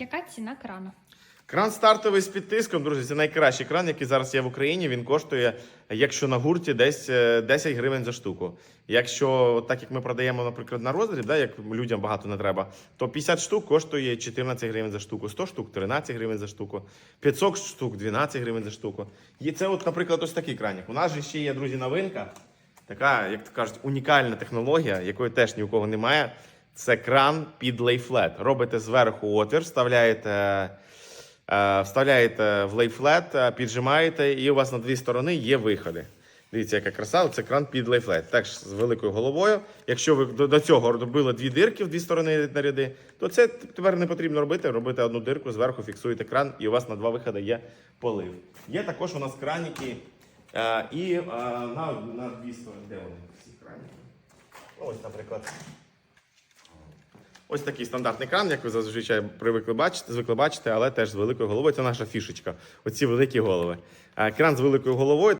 Яка ціна крану? Кран стартовий з підтиском, друзі, це найкращий кран, який зараз є в Україні. Він коштує, якщо на гурті, десь е, 10 гривень за штуку. Якщо так як ми продаємо, наприклад, на роздріб, да, як людям багато не треба, то 50 штук коштує 14 гривень за штуку, 100 штук 13 гривень за штуку, 500 штук 12 гривень за штуку. І це, от, наприклад, ось такий кранік. У нас же ще є, друзі, новинка. Така, як то кажуть, унікальна технологія, якої теж ні у кого немає. Це кран під лейфлет. Робите зверху отвір, вставляєте, е, вставляєте в лейфлет, е, піджимаєте, і у вас на дві сторони є виходи. Дивіться, яка краса, це кран під лейфлет. Теж з великою головою. Якщо ви до, цього робили дві дирки в дві сторони на ряди, то це тепер не потрібно робити. Робите одну дирку, зверху фіксуєте кран, і у вас на два виходи є полив. Є також у нас краніки е, і на, на дві сторони. Де вони? Всі краніки? Ось, наприклад. Ось такий стандартний кран, як ви зазвичай привикли бачити, звикли бачити, але теж з великою головою. Це наша фішечка. Оці великі голови. Е, Кран з великою головою.